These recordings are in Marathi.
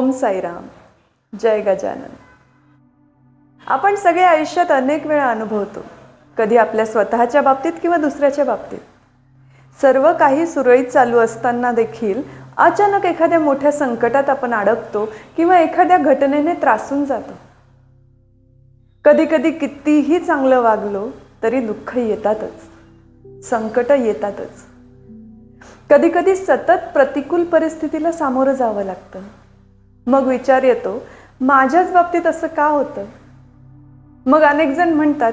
ओम साईराम. जय गजानन. आपण सगळे आयुष्यात अनेक वेळा अनुभवतो. कधी आपल्या स्वतःच्या बाबतीत किंवा दुसऱ्याच्या बाबतीत. सर्व काही सुरळीत चालू असताना देखील अचानक एखाद्या मोठ्या संकटात आपण अडकतो किंवा एखाद्या घटनेने त्रासून जातो. कधी कधी कितीही चांगलं वागलो तरी दुःख येतातच. संकट येतातच. कधी कधी सतत प्रतिकूल परिस्थितीला सामोरं जावं लागतं. मग विचार येतो माझ्याच बाबतीत असं का होतं? मग अनेक जण म्हणतात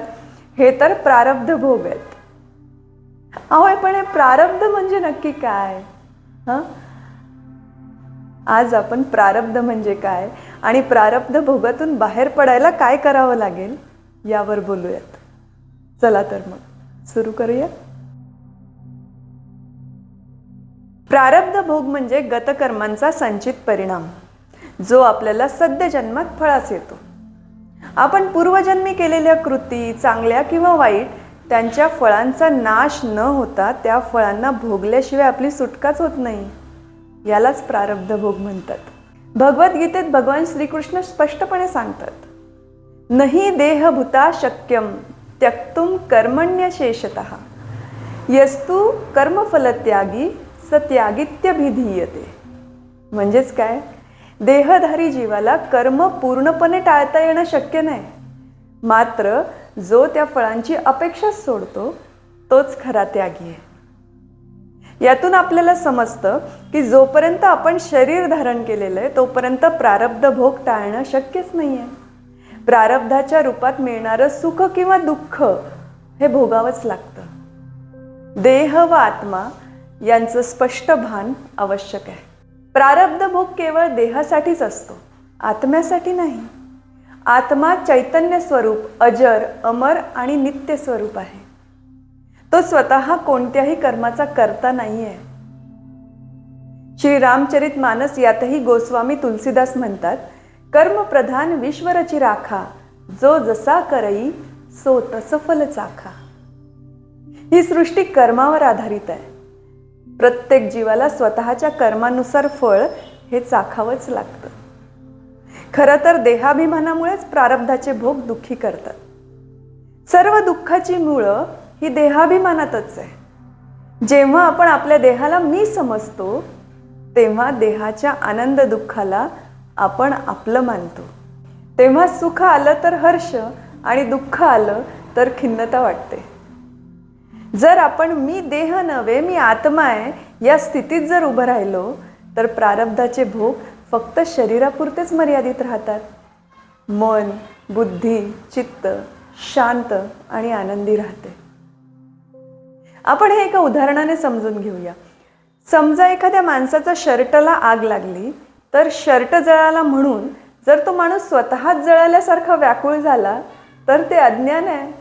हे तर प्रारब्ध भोग आहेत. अहो पण हे प्रारब्ध म्हणजे नक्की काय? हां? आज आपण प्रारब्ध म्हणजे काय? आणि प्रारब्ध भोगातून बाहेर पडायला काय करावं लागेल? यावर बोलूयात. चला तर मग सुरू करूया प्रारब्ध भोग म्हणजे गतकर्मांचा संचित परिणाम. जो आपल्याला सद्य जन्मात फळास येतो. आपण पूर्वजन्मी केलेल्या कृती चांगल्या किंवा वाईट त्यांच्या फळांचा नाश न होता त्या फळांना भोगल्याशिवाय आपली सुटकाच होत नाही. यालाच प्रारब्ध भोग म्हणतात. भगवद्गीतेत भगवान श्रीकृष्ण स्पष्टपणे सांगतात नही देहभूता शक्यम त्यक्तुम कर्मण्य शेषत यस्तू कर्मफलत्यागी सत्यागित्यभिधीयते. म्हणजेच काय? देहधारी जीवाला कर्म पूर्णपणे टाळता येणं शक्य नाही. मात्र जो त्या फळांची अपेक्षाच सोडतो तोच खरा त्यागी आहे. यातून आपल्याला समजतं की जोपर्यंत आपण शरीर धारण केलेलं आहे तोपर्यंत प्रारब्ध भोग टाळणं शक्यच नाही आहे प्रारब्धाच्या रूपात मिळणारं सुख किंवा दुःख हे भोगावंच लागतं. देह व आत्मा यांचं स्पष्ट भान आवश्यक आहे. प्रारब्ध भोग केवळ देहासाठीच असतो आत्म्यासाठी नाही. आत्मा चैतन्य स्वरूप अजर अमर आणि नित्य स्वरूप आहे. तो स्वतः कोणत्याही कर्माचा करता नाही आहे श्री रामचरित मानस यातही गोस्वामी तुलसीदास म्हणतात कर्मप्रधान विश्वरची राखा जो जसा करई सो तस फल चाखा ही सृष्टी कर्मावर आधारित आहे. प्रत्येक जीवाला स्वतःच्या कर्मानुसार फळ हे चाखावंच लागतं. खरं तर देहाभिमानामुळेच प्रारब्धाचे भोग दुःखी करतात. सर्व दुःखाची मुळं ही देहाभिमानातच आहे. जेव्हा आपण आपल्या देहाला मी समजतो तेव्हा देहाच्या आनंद दुःखाला आपण आपलं मानतो. तेव्हा सुख आलं तर हर्ष आणि दुःख आलं तर खिन्नता वाटते. जर आपण मी देह नव्हे मी आत्मा आहे या स्थितीत जर उभं राहिलो तर प्रारब्धाचे भोग फक्त शरीरापुरतेच मर्यादित राहतात. मन बुद्धी चित्त शांत आणि आनंदी राहते. आपण हे एका उदाहरणाने समजून घेऊया. समजा एखाद्या माणसाचा शर्टला आग लागली तर शर्ट जळाला म्हणून जर तो माणूस स्वतःच जळाल्यासारखा व्याकुळ झाला तर ते अज्ञान आहे.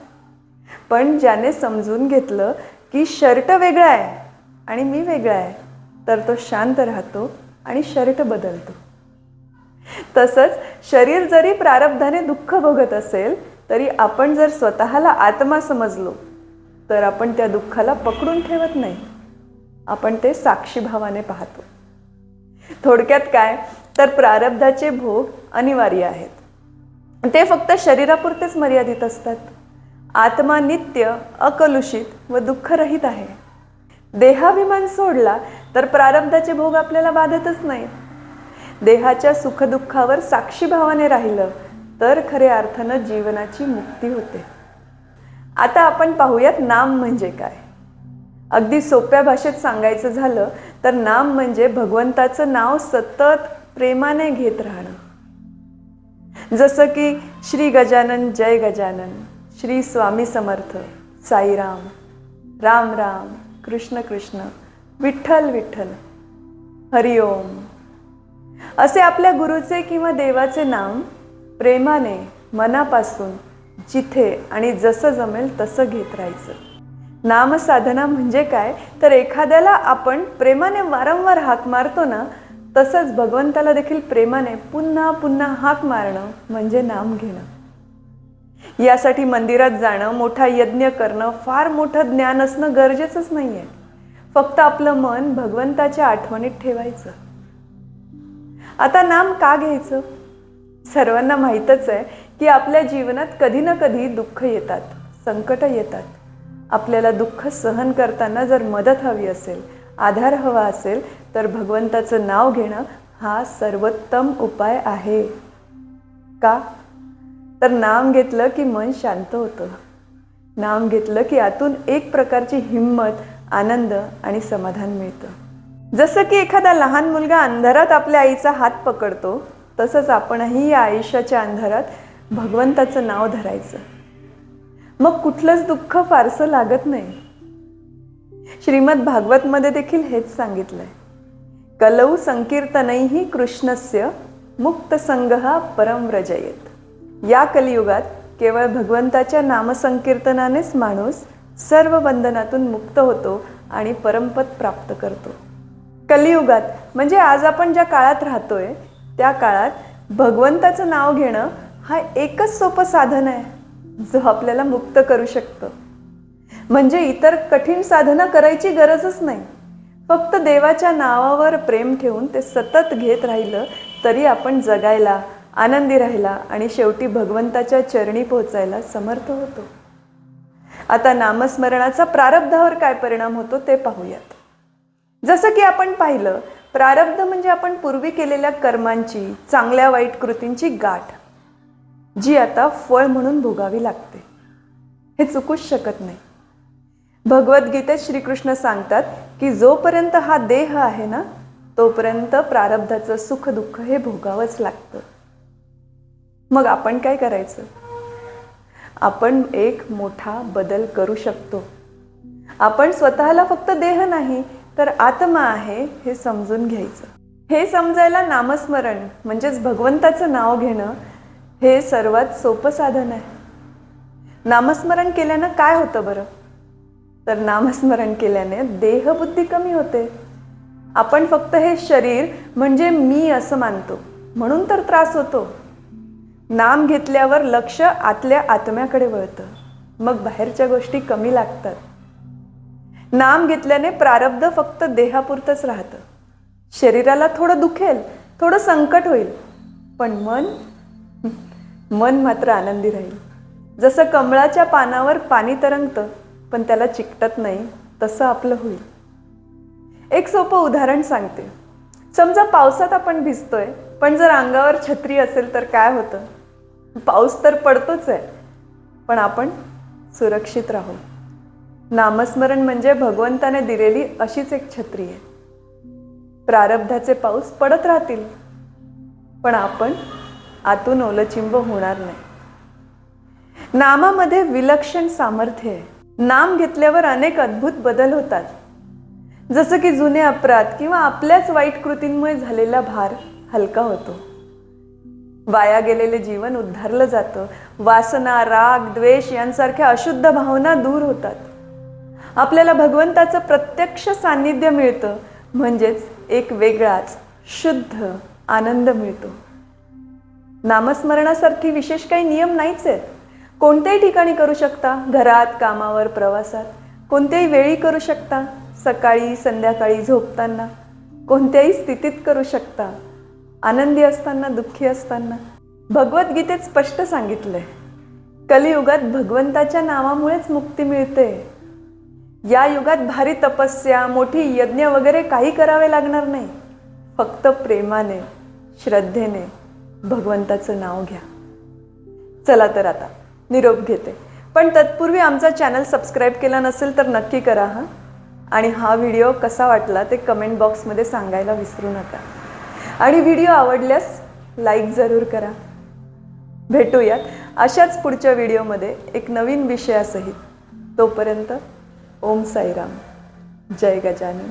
पण ज्याने समजून घेतलं की शर्ट वेगळा आहे आणि मी वेगळा आहे तर तो शांत राहतो आणि शर्ट बदलतो. तसंच शरीर जरी प्रारब्धाने दुःख भोगत असेल तरी आपण जर स्वतःला आत्मा समजलो तर आपण त्या दुःखाला पकडून ठेवत नाही. आपण ते साक्षीभावाने पाहतो. थोडक्यात काय? तर प्रारब्धाचे भोग अनिवार्य आहेत. ते फक्त शरीरापुरतेच मर्यादित असतात. आत्मा नित्य अकलुषित व दुःखरहित आहे. देहाभिमान सोडला तर प्रारब्धाचे भोग आपल्याला बाधतच नाहीत. देहाच्या सुखदुःखावर साक्षीभावाने राहिलं तर खऱ्या अर्थानं जीवनाची मुक्ती होते. आता आपण पाहूयात नाम म्हणजे काय? अगदी सोप्या भाषेत सांगायचं झालं तर नाम म्हणजे भगवंताचं नाव सतत प्रेमाने घेत राहणं. जसं की श्री गजानन जय गजानन. श्री स्वामी समर्थ साईराम राम राम कृष्ण कृष्ण विठ्ठल विठ्ठल हरिओम. असे आपल्या गुरुचे किंवा देवाचे नाम प्रेमाने मनापासून जिथे आणि जसं जमेल तसं घेत राहायचं. नामसाधना म्हणजे काय? तर एखाद्याला आपण प्रेमाने वारंवार हाक मारतो ना तसंच भगवंताला देखील प्रेमाने पुन्हा पुन्हा हाक मारणं म्हणजे नाम घेणं. यासाठी मंदिरात जाणं मोठा यज्ञ करणं फार मोठं ज्ञान असणं गरजेचंच नाही आहे फक्त आपलं मन भगवंताच्या आठवणीत ठेवायचं. आता नाम का घ्यायचं? सर्वांना माहीतच आहे की आपल्या जीवनात कधी ना कधी दुःख येतात संकट येतात. आपल्याला दुःख सहन करताना जर मदत हवी असेल आधार हवा असेल तर भगवंताचं नाव घेणं हा सर्वोत्तम उपाय आहे. का? तर नाम घेतलं की मन शांत होतं. नाम घेतलं की आतून एक प्रकारची हिंमत आनंद आणि समाधान मिळतं. जसं की एखादा लहान मुलगा अंधारात आपल्या आईचा हात पकडतो तसंच आपणही या आयुष्याच्या अंधारात भगवंताचं नाव धरायचं. मग कुठलंच दुःख फारसं लागत नाही. श्रीमद भागवतमध्ये देखील हेच सांगितलंय. कलौ संकीर्तनैही कृष्णस्य मुक्त संगहा परम व्रजयेत. या कलियुगात केवळ भगवंताच्या नामसंकीर्तनानेच माणूस सर्व बंधनातून मुक्त होतो आणि परमपद प्राप्त करतो. कलियुगात म्हणजे आज आपण ज्या काळात राहतोय त्या काळात भगवंताचं नाव घेणं हा एकच सोपं साधन आहे जो आपल्याला मुक्त करू शकतं. म्हणजे इतर कठीण साधना करायची गरजच नाही. फक्त देवाच्या नावावर प्रेम ठेवून ते सतत घेत राहिलं तरी आपण जगायला आनंदी राहिला आणि शेवटी भगवंताच्या चरणी पोहोचायला समर्थ होतो. आता नामस्मरणाचा प्रारब्धावर काय परिणाम होतो ते पाहूयात. जसं की आपण पाहिलं प्रारब्ध म्हणजे आपण पूर्वी केलेल्या कर्मांची चांगल्या वाईट कृतींची गाठ जी आता फळ म्हणून भोगावी लागते. हे चुकूच शकत नाही. भगवद्गीतेत श्रीकृष्ण सांगतात की जोपर्यंत हा देह आहे ना तोपर्यंत प्रारब्धाचं सुख दुःख हे भोगावंच लागतं. मग आपण काय करायचं? आपण एक मोठा बदल करू शकतो. आपण स्वतःला फक्त देह नाही तर आत्मा आहे हे समजून घ्यायचं. हे समजायला नामस्मरण म्हणजेच भगवंताचं नाव घेणं हे सर्वात सोपं साधन आहे. नामस्मरण केल्यानं काय होतं बरं? तर नामस्मरण केल्याने देहबुद्धी कमी होते. आपण फक्त हे शरीर म्हणजे मी असं मानतो म्हणून तर त्रास होतो. नाम घेतल्यावर लक्ष आतल्या आत्म्याकडे वळतं. मग बाहेरच्या गोष्टी कमी लागतात. नाम घेतल्याने प्रारब्ध फक्त देहापुरतंच राहतं. शरीराला थोडं दुखेल थोडं संकट होईल पण मन मन मात्र आनंदी राहील. जसं कमळाच्या पानावर पाणी तरंगतं पण त्याला चिकटत नाही तसं आपलं होईल. एक सोपं उदाहरण सांगते. समजा पावसात आपण भिजतोय पण जर अंगावर छत्री असेल तर काय होतं? पाऊस तर पडतोच आहे पण आपण सुरक्षित राहू. नामस्मरण म्हणजे भगवंताने दिलेली अशीच एक छत्री आहे. प्रारब्धाचे पाऊस पडत राहतील पण आपण आतून ओलचिंब होणार नाही. नामामध्ये विलक्षण सामर्थ्य आहे. नाम घेतल्यावर अनेक अद्भुत बदल होतात. जसं की जुने अपराध किंवा आपल्याच वाईट कृतींमुळे झालेला भार हलका होतो. वाया गेलेले जीवन उद्धारलं जातं. वासना राग द्वेष यांसारख्या अशुद्ध भावना दूर होतात. आपल्याला भगवंताचं प्रत्यक्ष सान्निध्य मिळतं. म्हणजेच एक वेगळाच शुद्ध आनंद मिळतो. नामस्मरणासारखी विशेष काही नियम नाहीच आहेत. कोणत्याही ठिकाणी करू शकता घरात कामावर प्रवासात. कोणत्याही वेळी करू शकता सकाळी संध्याकाळी झोपताना. कोणत्याही स्थितीत करू शकता. आनंदी असताना दुःखी असताना. भगवद्गीतेत स्पष्ट सांगितलंय कलियुगात भगवंताच्या नावामुळेच मुक्ती मिळते. या युगात भारी तपस्या मोठी यज्ञ वगैरे काही करावे लागणार नाही. फक्त प्रेमाने श्रद्धेने भगवंताचं नाव घ्या. चला तर आता निरोप घेते. पण तत्पूर्वी आमचा चॅनल सबस्क्राईब केला नसेल तर नक्की करा हां. आणि हा व्हिडिओ कसा वाटला ते कमेंट बॉक्समध्ये सांगायला विसरू नका. आणि व्हिडिओ आवडल्यास लाईक जरूर करा. भेटूयात अशाच पुढच्या व्हिडिओमध्ये एक नवीन विषयासहित. तोपर्यंत ओम साईराम. जय गजानन.